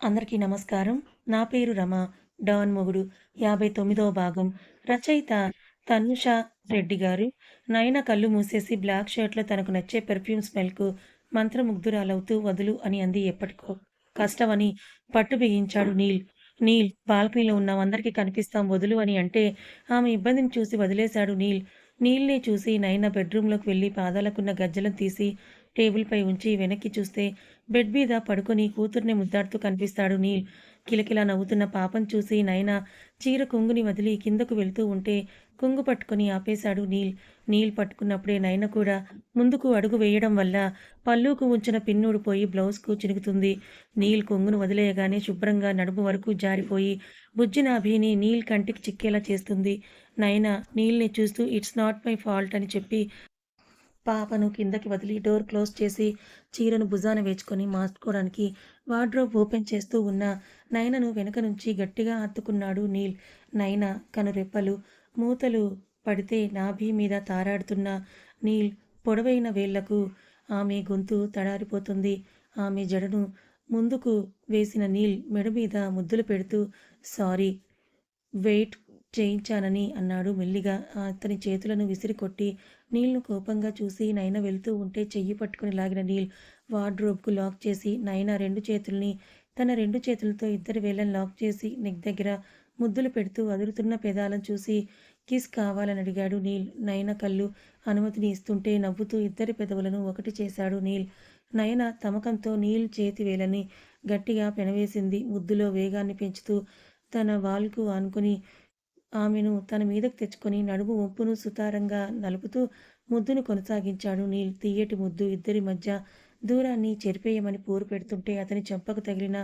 అందరికీ నమస్కారం. నా పేరు రమ. డాన్ మొగుడు. యాభై తొమ్మిదవ భాగం. రచయిత తనుష రెడ్డి గారు. నయన కళ్ళు మూసేసి బ్లాక్ షర్ట్లో తనకు నచ్చే పెర్ఫ్యూమ్ స్మెల్కు మంత్రముగ్ధురాలవుతూ వదులు అని అంది ఎప్పటికో. కష్టమని పట్టు బిగించాడు నీల్. నీల్ బాల్కనీలో ఉన్న అందరికీ కనిపిస్తాం వదులు అని అంటే ఆమె ఇబ్బందిని చూసి వదిలేశాడు నీల్. నీల్ని చూసి నయన బెడ్రూమ్లోకి వెళ్ళి పాదాలకున్న గజ్జలను తీసి టేబుల్పై ఉంచి వెనక్కి చూస్తే బెడ్ మీద పడుకొని కూతుర్ని ముద్దాడుతూ కనిపిస్తాడు నీల్. కిలకిలా నవ్వుతున్న పాపం చూసి నయన చీర కొంగుని వదిలి కిందకు వెళ్తూ ఉంటే కొంగు పట్టుకొని ఆపేశాడు నీల్. నీల్ పట్టుకున్నప్పుడే నయన కూడా ముందుకు అడుగు వేయడం వల్ల పళ్ళుకు ఉంచిన పిన్నుడు పోయి బ్లౌజ్కు చినుకుతుంది. నీల్ కొంగును వదిలేయగానే శుభ్రంగా నడుము వరకు జారిపోయి బుజ్జినాభిని నీల్ కంటికి చిక్కేలా చేస్తుంది. నయన నీల్ని చూస్తూ ఇట్స్ నాట్ మై ఫాల్ట్ అని చెప్పి పాపను కిందకి వదిలి డోర్ క్లోజ్ చేసి చీరను భుజాన వేచుకొని మార్చుకోవడానికి వార్డ్రోబ్ ఓపెన్ చేస్తూ ఉన్న నయనను వెనక నుంచి గట్టిగా హత్తుకున్నాడు నీల్. నయన కనురెప్పలు మూతలు పడితే నాభి మీద తారాడుతున్న నీల్ పొడవైన వేళ్ళకు ఆమె గొంతు తడారిపోతుంది. ఆమె జడను ముందుకు వేసిన నీల్ మెడ మీద ముద్దులు పెడుతూ సారీ వెయిట్ చేయించానని అన్నాడు మెల్లిగా. అతని చేతులను విసిరికొట్టి నీల్ను కోపంగా చూసి నయన వెళ్తూ ఉంటే చెయ్యి పట్టుకుని లాగిన నీల్ వార్డ్రోబ్కు లాక్ చేసి నయన రెండు చేతుల్ని తన రెండు చేతులతో ఇద్దరి వేళ్ళని లాక్ చేసి నెక్ దగ్గర ముద్దులు పెడుతూ అదురుతున్న పెదాలను చూసి కిస్ కావాలని అడిగాడు నీల్. నయన కళ్ళు అనుమతిని ఇస్తుంటే నవ్వుతూ ఇద్దరి పెదవులను ఒకటి చేశాడు నీల్. నయన తమకంతో నీల్ చేతి వేలని గట్టిగా పెనవేసింది. ముద్దులో వేగాన్ని పెంచుతూ తన వాల్కు ఆనుకుని ఆమెను తన మీదకు తెచ్చుకొని నడుము వంపును సుతారంగా నలుపుతూ ముద్దును కొనసాగించాడు నీల్. తీయటి ముద్దు ఇద్దరి మధ్య దూరాన్ని చెరిపేయమని పోరు పెడుతుంటే అతని చెంపకు తగిలిన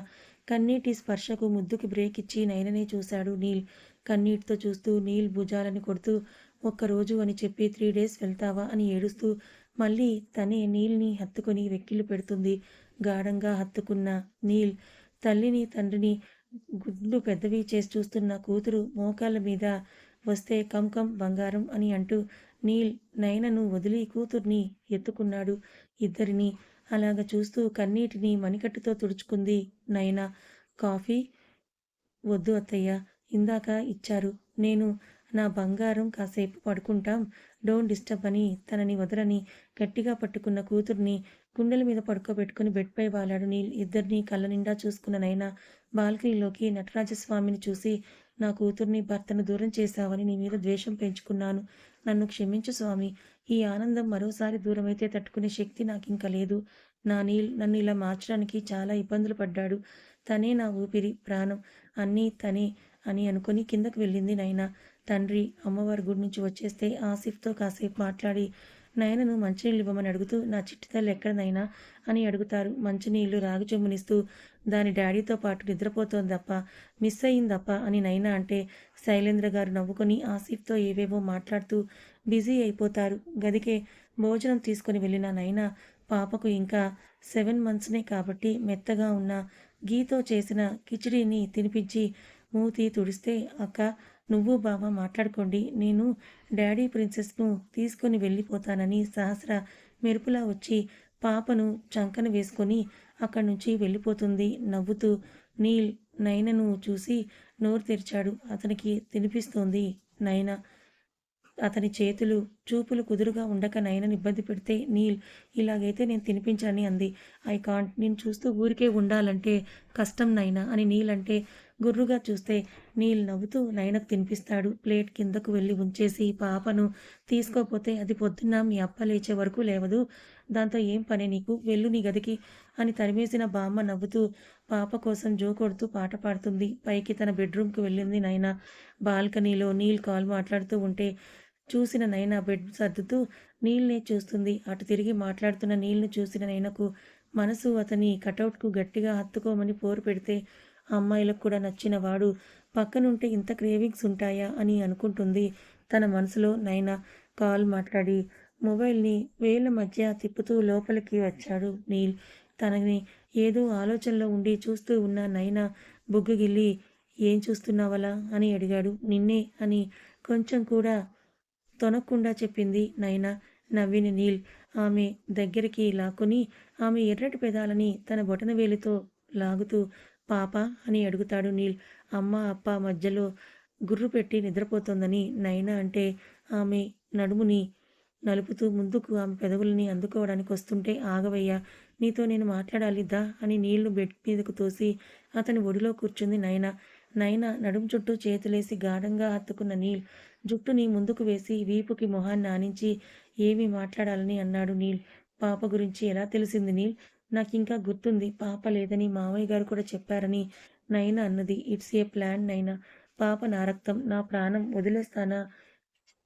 కన్నీటి స్పర్శకు ముద్దుకి బ్రేక్ ఇచ్చి నయననే చూశాడు నీల్. కన్నీటితో చూస్తూ నీల్ భుజాలని కొడుతూ ఒక్కరోజు అని చెప్పి త్రీ డేస్ వెళ్తావా? అని ఏడుస్తూ మళ్ళీ తనే నీల్ని హత్తుకొని వెక్కిళ్ళు పెడుతుంది. గాఢంగా హత్తుకున్న నీల్ తల్లిని తండ్రిని గుడ్లు పెద్దవి చేసి చూస్తున్న కూతురు మోకాళ్ళ మీద వస్తే కంకం బంగారం అని అంటూ నీల్ నయనను వదిలి కూతుర్ని ఎత్తుకున్నాడు. ఇద్దరిని అలాగ చూస్తూ కన్నీటిని మణికట్టుతో తుడుచుకుంది నయన. కాఫీ? వద్దు అత్తయ్య ఇందాక ఇచ్చారు. నేను నా బంగారం కాసేపు పడుకుంటాం. డోంట్ డిస్టర్బ్ అని తనని వదలని గట్టిగా పట్టుకున్న కూతుర్ని గుండెల మీద పడుకోబెట్టుకుని బెడ్పై వాలాడు. నీ ఇద్దరిని కళ్ళ నిండా చూసుకున్న నైనా బాల్కనీలోకి నటరాజస్వామిని చూసి నా కూతుర్ని భర్తను దూరం చేశావని నీ మీద ద్వేషం పెంచుకున్నాను. నన్ను క్షమించు స్వామి. ఈ ఆనందం మరోసారి దూరమైతే తట్టుకునే శక్తి నాకు ఇంకా లేదు. నా నీల్ నన్ను ఇలా మార్చడానికి చాలా ఇబ్బందులు పడ్డాడు. తనే నా ఊపిరి ప్రాణం అన్నీ తనే అని అనుకుని కిందకు వెళ్ళింది నైనా. తండ్రి అమ్మవారి గుడి నుంచి వచ్చేస్తే ఆసిఫ్తో కాసేపు మాట్లాడి నయనను మంచినీళ్ళు ఇవ్వమని అడుగుతూ నా చిట్టి తల్లి ఎక్కడనైనా అని అడుగుతారు. మంచినీళ్ళు రాగి చెమ్మునిస్తూ దాని డాడీతో పాటు నిద్రపోతోందప్ప మిస్ అయిందప్ప అని నైనా అంటే శైలేంద్ర గారు నవ్వుకొని ఆసిఫ్తో ఏవేవో మాట్లాడుతూ బిజీ అయిపోతారు. గదికే భోజనం తీసుకుని వెళ్ళిన నైనా పాపకు ఇంకా సెవెన్ మంత్స్నే కాబట్టి మెత్తగా ఉన్న గీతో చేసిన కిచిడీని తినిపించి మూతి తుడిస్తే అక్క నువ్వు బావ మాట్లాడుకోండి నేను డాడీ ప్రిన్సెస్ను తీసుకొని వెళ్ళిపోతానని సహస్ర మెరుపులా వచ్చి పాపను చంకన వేసుకొని అక్కడి నుంచి వెళ్ళిపోతుంది. నవ్వుతూ నీల్ నయనను చూసి నోరు తెరిచాడు. అతనికి తినిపిస్తోంది నయన. అతని చేతులు చూపులు కుదురుగా ఉండక నయనని ఇబ్బంది పెడితే నీల్ ఇలాగైతే నేను తినిపించని అంది. ఐ కాంట్ నేను చూస్తూ ఊరికే ఉండాలంటే కష్టం నైనా అని నీల్ అంటే గుర్రుగా చూస్తే నీల్ నవ్వుతూ నయనకు తినిపిస్తాడు. ప్లేట్ కిందకు వెళ్ళి ఉంచేసి పాపను తీసుకోపోతే అది పొద్దున్న మీ అప్ప లేచే వరకు లేవదు. దాంతో ఏం పని నీకు? వెళ్ళు నీ గదికి అని తరిమేసిన బామ్మ నవ్వుతూ పాప కోసం జో కొడుతూ పాట పాడుతుంది. పైకి తన బెడ్రూమ్కి వెళ్ళింది నైనా బాల్కనీలో నీల్ కాల్ మాట్లాడుతూ ఉంటే చూసిన నైనా బెడ్ సర్దుతూ నీల్నే చూస్తుంది. అటు తిరిగి మాట్లాడుతున్న నీళ్ళు చూసిన నైనకు మనసు అతని కటౌట్కు గట్టిగా హత్తుకోమని పోరు పెడితే అమ్మాయిలకు కూడా నచ్చినవాడు పక్కనుంటే ఇంత క్రేవింగ్స్ ఉంటాయా అని అనుకుంటుంది. తన మనసులో నైనా కాల్ మాట్లాడి మొబైల్ని వేల మధ్య తిప్పుతూ లోపలికి వచ్చాడు నీల్. తనని ఏదో ఆలోచనలో ఉండి చూస్తూ ఉన్న నైనా బుగ్గుగిల్లి ఏం చూస్తున్నావలా? అని అడిగాడు. నిన్నే అని కొంచెం కూడా తొనకుండా చెప్పింది నైనా. నవ్విన నీల్. ఆమె దగ్గరికి లాక్కుని ఆమె ఎర్రటి పెదాలని తన బొటన వేలితో లాగుతూ పాప అని అడుగుతాడు నీల్. అమ్మ అప్ప మధ్యలో గుర్రు పెట్టి నిద్రపోతోందని నైనా అంటే ఆమె నడుముని నలుపుతూ ముందుకు ఆమె పెదవుల్ని అందుకోవడానికి వస్తుంటే ఆగవయ్యా నీతో నేను మాట్లాడాలి దా అని నీళ్ళు బెడ్ మీదకు తోసి అతని ఒడిలో కూర్చుంది నయన నయన నడుము చుట్టూ చేతులేసి గాఢంగా హత్తుకున్న నీల్ జుట్టుని ముందుకు వేసి వీపుకి మొహాన్ని ఆనించి ఏమీ మాట్లాడాలని అన్నాడు నీల్. పాప గురించి ఎలా తెలిసింది నీల్? నాకు ఇంకా గుర్తుంది. పాప లేదని మావయ్య గారు కూడా చెప్పారని నైనా అన్నది. ఇట్స్ ఏ ప్లాన్ నైనా. పాప నా రక్తం నా ప్రాణం వదిలేస్తానా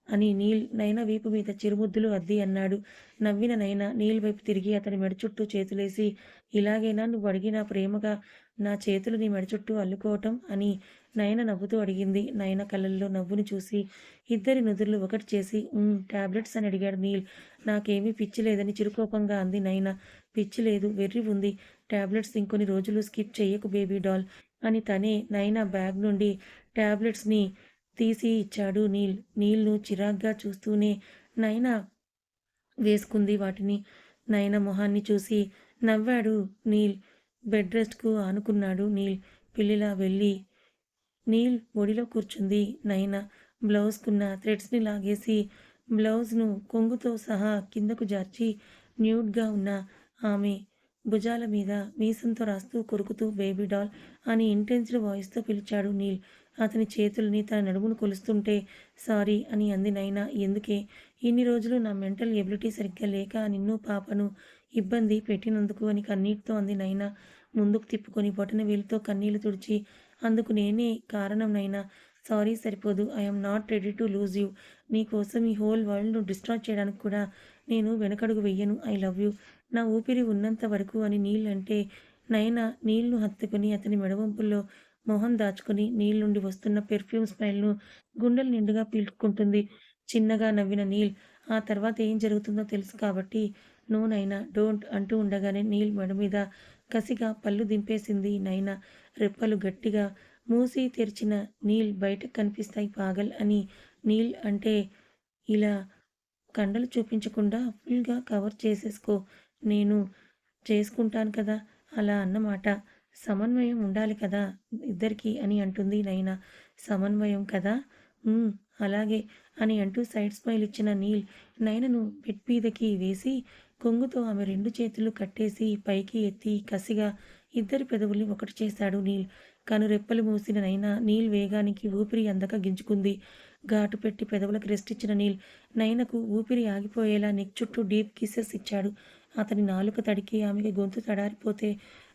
అని నీల్ నైనా వీపు మీద చిరుముద్దులు అద్ది అన్నాడు. నవ్విన నైనా నీల్ వైపు తిరిగి అతని మెడ చుట్టూ చేతులేసి ఇలాగైనా నువ్వు అడిగిన ప్రేమగా నా చేతులు నీ మెడ చుట్టూ అల్లుకోవటం? అని నయన నవ్వుతూ అడిగింది. నయన కళ్ళల్లో నవ్వుని చూసి ఇద్దరి నుదుర్లు ఒకటి చేసి టాబ్లెట్స్ అని అడిగాడు నీల్. నాకేమీ పిచ్చి లేదని చిరుకోపంగా అంది నయన. పిచ్చి లేదు వెర్రి ఉంది. టాబ్లెట్స్ ఇంకొన్ని రోజులు స్కిప్ చేయకు బేబీ డాల్ అని తనే నయన బ్యాగ్ నుండి టాబ్లెట్స్ని తీసి ఇచ్చాడు నీల్. నీళ్ళు చిరాగ్గా చూస్తూనే నయన వేసుకుంది వాటిని. నయన మొహాన్ని చూసి నవ్వాడు నీల్. బెడ్ రెస్ట్కు ఆనుకున్నాడు నీల్. పిల్లిలా వెళ్ళి నీల్ ఒడిలో కూర్చుంది. నైనా బ్లౌజ్కున్న థ్రెడ్స్ని లాగేసి బ్లౌజ్ను కొంగుతో సహా కిందకు జార్చి న్యూడ్గా ఉన్న ఆమె భుజాల మీద మీసంతో రాస్తూ కొరుకుతూ బేబీ డాల్ అని ఇంటెన్స్డ్ వాయిస్తో పిలిచాడు నీల్. అతని చేతుల్ని తన నడుమును కొలుస్తుంటే సారీ అని అంది నైనా. ఎందుకే? ఇన్ని రోజులు నా మెంటల్ ఎబిలిటీ సరిగ్గా లేక నిన్ను పాపను ఇబ్బంది పెట్టినందుకు అని కన్నీటితో అంది నైనా. ముందుకు తిప్పుకొని బొటన వేలుతో కన్నీళ్ళు తుడిచి అందుకు నేనే కారణం నైనా సారీ సరిపోదు I'm not ready to lose you నీ కోసం ఈ హోల్ వరల్డ్ను డిస్ట్రాయ్ చేయడానికి కూడా నేను వెనకడుగు వెయ్యను. ఐ లవ్ యూ నా ఊపిరి ఉన్నంత వరకు అని నీళ్ళంటే నైనా నీళ్ళు హత్తుకుని అతని మెడవంపుల్లో మొహం దాచుకుని నీళ్ళ నుండి వస్తున్న పెర్ఫ్యూమ్ స్మైల్ను గుండెల నిండుగా పీల్చుకుంటుంది. చిన్నగా నవ్విన నీల్ ఆ తర్వాత ఏం జరుగుతుందో తెలుసు కాబట్టి నూనైనా డోంట్ అంటూ ఉండగానే నీల్ మెడ మీద కసిగా పళ్ళు దింపేసింది నైనా. రెప్పలు గట్టిగా మూసి తెరిచిన నీల్ బయటకు కనిపిస్తాయి పాగల్ అని. నీల్ అంటే ఇలా కండలు చూపించకుండా ఫుల్గా కవర్ చేసేసుకో. నేను చేసుకుంటాను కదా అలా అన్నమాట. సమన్వయం ఉండాలి కదా ఇద్దరికీ అని అంటుంది నైనా. సమన్వయం కదా? అలాగే అని అంటూ సైడ్ స్మైల్ ఇచ్చిన నీల్ నైనను బెడ్ మీదకి వేసి కొంగుతో ఆమె రెండు చేతులు కట్టేసి పైకి ఎత్తి కసిగా ఇద్దరి పెదవుల్ని ఒకటి చేశాడు నీల్. కనురెప్పలు మూసిన నైనా నీల్ వేగానికి ఊపిరి అందక గింజుకుంది. ఘాటు పెట్టి పెదవులకు రెస్ట్ ఇచ్చిన నీల్ నైనకు ఊపిరి ఆగిపోయేలా నెక్ చుట్టూ డీప్ కిసెస్ ఇచ్చాడు. అతని నాలుక తడికి ఆమెకి గొంతు తడారిపోతే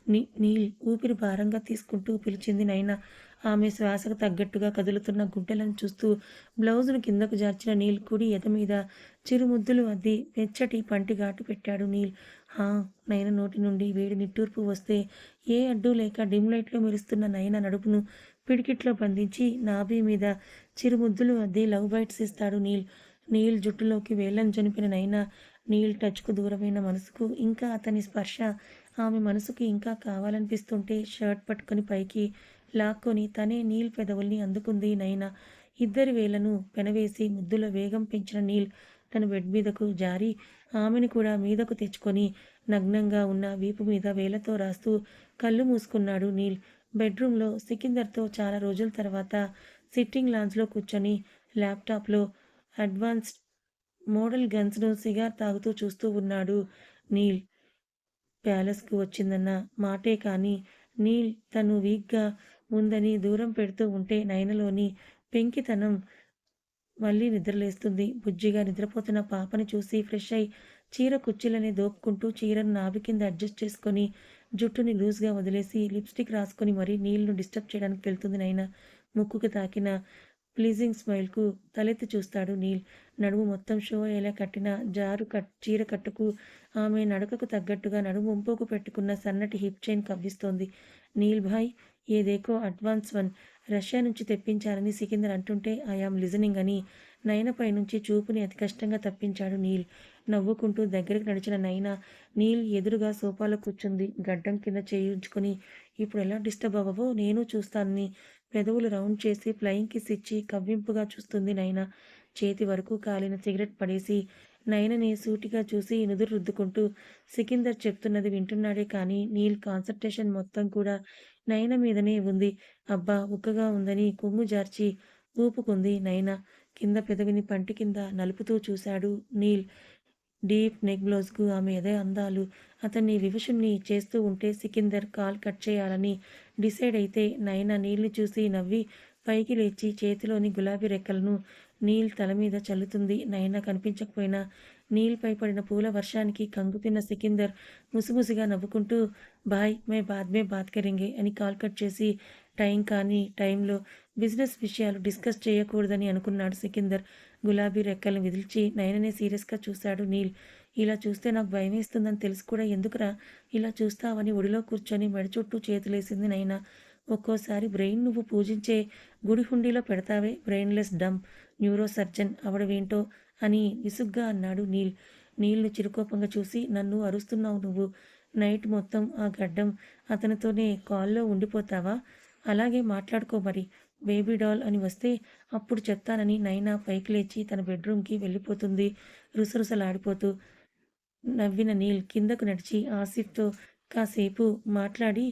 నీ నీల్ ఊపిరి భారంగా తీసుకుంటూ పిలిచింది నైనా ఆమె శ్వాసకు తగ్గట్టుగా కదులుతున్న గుడ్డలను చూస్తూ బ్లౌజును కిందకు జార్చిన నీల్ కుడి ఎద మీద చిరుముద్దులు అద్ది వెచ్చటి పంటి గాటు పెట్టాడు నీల్. హా నయన నోటి నుండి వేడి నిట్టూర్పు వస్తే ఏ అడ్డు లేక డిమ్ లైట్లో మెరుస్తున్న నయన నడుపును పిడికిట్లో బంధించి నాభి మీద చిరుముద్దులు అద్ది లవ్ బైట్స్ ఇస్తాడు నీల్. నీల్ జుట్టులోకి వేళ్ళను జనిపిన నైనా నీల్ టచ్కు దూరమైన మనసుకు ఇంకా అతని స్పర్శ ఆమె మనసుకి ఇంకా కావాలనిపిస్తుంటే షర్ట్ పట్టుకొని పైకి లాక్కొని తనే నీల్ పెదవుల్ని అందుకుంది నైనా. ఇద్దరి వేలను పెనవేసి ముద్దుల వేగం పెంచిన నీల్ తన బెడ్ మీదకు జారి ఆమెను కూడా మీదకు తెచ్చుకొని నగ్నంగా ఉన్న వీపు మీద వేలతో రాస్తూ కళ్ళు మూసుకున్నాడు నీల్. బెడ్రూమ్లో సికిందర్తో చాలా రోజుల తర్వాత సిట్టింగ్ లాంజ్లో కూర్చొని ల్యాప్టాప్లో అడ్వాన్స్డ్ మోడల్ గన్స్ను సిగార్ తాగుతూ చూస్తూ ఉన్నాడు నీల్. ప్యాలెస్కు వచ్చిందన్న మాటే కానీ నీల్ తను వీక్గా ఉందని దూరం పెడుతూ ఉంటే నయనలోని పెంకితనం మళ్ళీ నిద్రలేస్తుంది. బుజ్జిగా నిద్రపోతున్న పాపని చూసి ఫ్రెష్ అయి చీర కుర్చీలని దోపుకుంటూ చీరను నాభి కింద అడ్జస్ట్ చేసుకొని జుట్టుని లూజ్గా వదిలేసి లిప్స్టిక్ రాసుకొని మరీ నీళ్ళను డిస్టర్బ్ చేయడానికి వెళ్తుంది నాయన. ముక్కుకు తాకిన ప్లీజింగ్ స్మైల్కు తలెత్తి చూస్తాడు నీల్. నడుము మొత్తం షో అయ్యేలా కట్టిన జారు కట్ చీర కట్టుకు ఆమె నడకకు తగ్గట్టుగా నడుము వంపోకు పెట్టుకున్న సన్నటి హిప్ చైన్ కవ్విస్తోంది. నీల్ భాయ్ ఏదేకో అడ్వాన్స్ వన్ రష్యా నుంచి తెప్పించారని సికిందర్ అంటుంటే ఐఆమ్ లిజనింగ్ అని నయనపై నుంచి చూపుని అతి కష్టంగా తప్పించాడు నీల్. నవ్వుకుంటూ దగ్గరికి నడిచిన నైనా నీల్ ఎదురుగా సోఫాలో కూర్చుంది. గడ్డం కింద చేయించుకొని ఇప్పుడు ఎలా డిస్టర్బ్ అవ్వవో నేను చూస్తానని పెదవులు రౌండ్ చేసి ఫ్లయింగ్ కిస్ ఇచ్చి కవ్వింపుగా చూస్తుంది నైనా చేతి వరకు కాలిన సిగరెట్ పడేసి నయనని సూటిగా చూసి నుదురు రుద్దుకుంటూ సికిందర్ చెప్తున్నది వింటున్నాడే కానీ నీల్ కాన్సన్ట్రేషన్ మొత్తం కూడా నయన మీదనే ఉంది. అబ్బా! ఉక్కగా ఉందని కొమ్ము జార్చి ఊపుకుంది నయన. కింద పెదవిని పంటి కింద నలుపుతూ చూశాడు నీల్. డీప్ నెక్ బ్లౌజ్‌కు ఆమె అదే అందాలు అతన్ని వివశుణ్ణి చేస్తూ ఉంటే సికిందర్ కాల్ కట్ చేయాలని డిసైడ్ అయితే నయన నీళ్ళు చూసి నవ్వి పైకి లేచి చేతిలోని గులాబీ రెక్కలను నీల్ తల మీద చల్లుతుంది. నయన కనిపించకపోయినా నీల్‌పై పడిన పూల వర్షానికి కంగుతిన్న సికిందర్ ముసిముసిగా నవ్వుకుంటూ బాయ్ మే బాద్ మే బాత్ కరింగే అని కాల్ కట్ చేసి టైం కానీ టైంలో బిజినెస్ విషయాలు డిస్కస్ చేయకూడదని అనుకున్నాడు సికిందర్. గులాబీ రెక్కల్ని విదిల్చి నయననే సీరియస్‌గా చూశాడు నీల్. ఇలా చూస్తే నాకు భయమేస్తుందని తెలిసి కూడా ఎందుకురా ఇలా చూస్తావని ఒడిలో కూర్చొని మెడ చుట్టూ చేతులేసింది నైనా ఒక్కోసారి బ్రెయిన్ నువ్వు పూజించే గుడి హుండీలో పెడతావే బ్రెయిన్‌లెస్ డమ్ న్యూరో సర్జన్ అవడవేంటో అని విసుగ్గా అన్నాడు నీల్. నీళ్ళు చిరుకోపంగా చూసి నన్ను అరుస్తున్నావు నువ్వు. నైట్ మొత్తం ఆ గడ్డం అతనితోనే కాల్‌లో ఉండిపోతావా? అలాగే మాట్లాడుకో మరి. బేబీ డాల్ అని వస్తే అప్పుడు చెప్తానని నైనా పైకి లేచి తన బెడ్రూమ్‌కి వెళ్ళిపోతుంది రుసరుసలాడిపోతూ. నవ్విన నీల్ కిందకు నడిచి ఆసిఫ్‌తో కాసేపు మాట్లాడి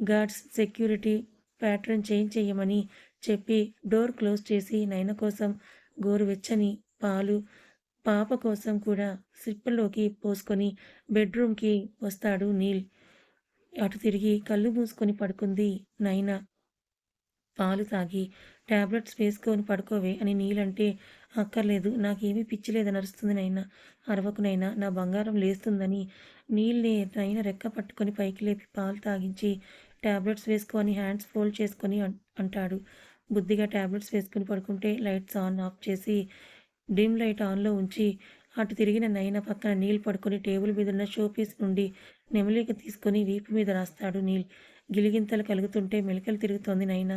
గార్డ్స్, సెక్యూరిటీ ప్యాట్రన్ చేంజ్ చేయమని చెప్పి డోర్ క్లోజ్ చేసి నయన కోసం గోరువెచ్చని పాలు, పాప కోసం కూడా సిప్పలోకి పోసుకొని బెడ్రూమ్‌కి వస్తాడు నీల్. అటు తిరిగి కళ్ళు మూసుకొని పడుకుంది నైన. పాలు తాగి టాబ్లెట్స్ వేసుకొని పడుకోవే అని నీలంటే అక్కర్లేదు నాకేమీ పిచ్చి లేదని అరుస్తుంది నైనా. అరవకు నైనా నా బంగారం లేస్తుందని నీళ్ళే నైన రెక్క పట్టుకొని పైకి లేపి పాలు తాగించి ట్యాబ్లెట్స్ వేసుకొని హ్యాండ్స్ ఫోల్డ్ చేసుకొని అంటాడు. బుద్ధిగా టాబ్లెట్స్ వేసుకుని పడుకుంటే లైట్స్ ఆన్ ఆఫ్ చేసి డిమ్ లైట్ ఆన్‌లో ఉంచి అటు తిరిగిన నయన పక్కన నీల్ పడుకొని టేబుల్ మీద ఉన్న షోపీస్ నుండి నెమలిక తీసుకొని వీపు మీద రాస్తాడు నీల్. గిలిగింతలు కలుగుతుంటే మెలికలు తిరుగుతోంది నయన.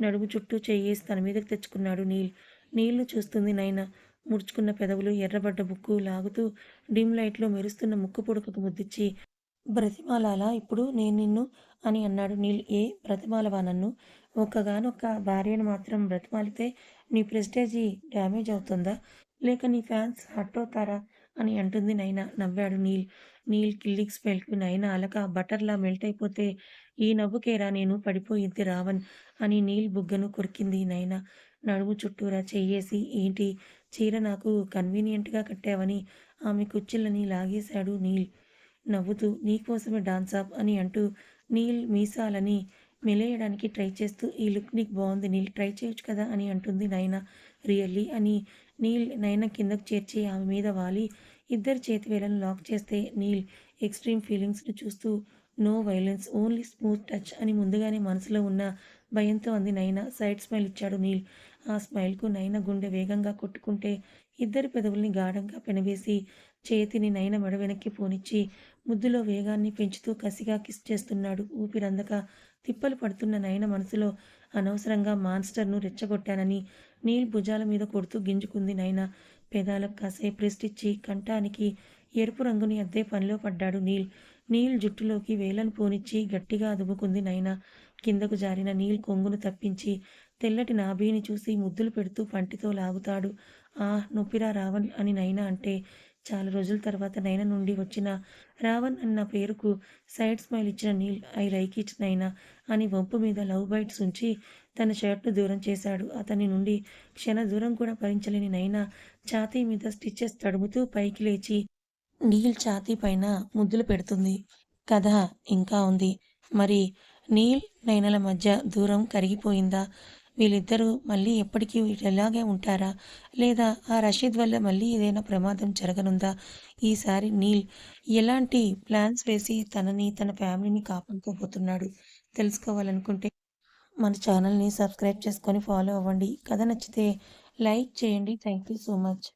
నడుము చుట్టూ చెయ్యేసి తన మీదకి తెచ్చుకున్నాడు నీల్. నీళ్ళు చూస్తుంది నయన. ముడుచుకున్న పెదవులు, ఎర్రబడ్డ ముక్కు లాగుతూ డిమ్ లైట్‌లో మెరుస్తున్న ముక్కు పొడుకకు ముద్దిచ్చి బ్రతిమాలాలా ఇప్పుడు నేను నిన్ను అని అన్నాడు నీల్. ఏ బ్రతిమాలవా నన్ను? ఒక్కగానొక్క భార్యను మాత్రం బ్రతిమాలితే నీ ప్రెస్టేజీ డ్యామేజ్ అవుతుందా? లేక నీ ఫ్యాన్స్ హర్టవుతారా? అని అంటుంది నైనా నవ్వాడు నీల్. నీల్ కిల్లిక్స్ పెళ్ళి నైనా అలక బటర్‌లా మెల్ట్ అయిపోతే ఈ నవ్వుకేరా నేను పడిపోయింది రావన్ అని నీల్ బుగ్గను కొరికింది నైనా నడుము చుట్టూరా చెయ్యేసి ఏంటి చీర నాకు కన్వీనియంట్‌గా కట్టావని ఆమె కుచ్చిళ్ళని లాగేశాడు నీల్. నవ్వుతూ నీకోసమే డాన్సాప్ అని అంటూ నీల్ మీసాలని మెలేయడానికి ట్రై చేస్తూ ఈ లుక్ నీకు బాగుంది నీల్ ట్రై చేయొచ్చు కదా అని అంటుంది నైనా. రియల్లీ అని నీల్ నైనా కిందకు చేర్చి ఆమె మీద వాలి ఇద్దరి చేతి వేళ్ళను లాక్ చేస్తే నీల్ ఎక్స్ట్రీమ్ ఫీలింగ్స్‌ను చూస్తూ no violence only smooth touch అని ముందుగానే మనసులో ఉన్న భయంతో అంది నైనా. సైడ్ స్మైల్ ఇచ్చాడు నీల్. ఆ స్మైల్‌కు నైన గుండె వేగంగా కొట్టుకుంటే ఇద్దరి పెదవుల్ని గాఢంగా పెనవేసి చేతిని నైన మెడ వెనక్కి పోనిచ్చి ముద్దులో వేగాన్ని పెంచుతూ కసిగా కిస్ చేస్తున్నాడు. ఊపిరందక తిప్పలు పడుతున్న నయన మనసులో అనవసరంగా మాన్స్టర్ను రెచ్చగొట్టానని నీల్ భుజాల మీద కొడుతూ గింజుకుంది నయన. పెదాలకు కాసేపు ప్రెస్టిచ్చి కంఠానికి ఎరుపు రంగుని అద్దే పనిలో పడ్డాడు నీల్. నీల్ జుట్టులోకి వేలను పోనిచ్చి గట్టిగా అదుముకుంది నయన. కిందకు జారిన నీల్ కొంగును తప్పించి తెల్లటి నాభీని చూసి ముద్దులు పెడుతూ పంటితో లాగుతాడు. ఆ నొప్పిరా రావణ్ అని నైనా అంటే చాలా రోజుల తర్వాత నైనా నుండి వచ్చిన రావణ్ అన్న పేరుకు సైడ్ స్మైల్ ఇచ్చిన నీల్ ఐ లైక్ ఇట్ నైనా అని వంపు మీద లవ్ బైట్స్ ఉంచి తన షర్ట్ను దూరం చేశాడు. అతని నుండి క్షణ దూరం కూడా భరించలేని నైనా ఛాతీ మీద స్టిచ్చెస్ తడుముతూ పైకి లేచి నీల్ ఛాతీ పైన ముద్దులు పెడుతుంది. కథ ఇంకా ఉంది. మరి నీల్ నైనల మధ్య దూరం కరిగిపోయిందా? వీళ్ళిద్దరూ మళ్ళీ ఎప్పటికీ ఇలాగే ఉంటారా? లేదా ఆ రషీద్ వల్ల మళ్ళీ ఏదైనా ప్రమాదం జరగనుందా? ఈసారి నీల్ ఎలాంటి ప్లాన్స్ వేసి తనని, తన ఫ్యామిలీని కాపాడుకోబోతున్నాడు? తెలుసుకోవాలనుకుంటే మన ఛానల్‌ని సబ్స్క్రైబ్ చేసుకొని ఫాలో అవ్వండి. కథ నచ్చితే లైక్ చేయండి. Thank you so much.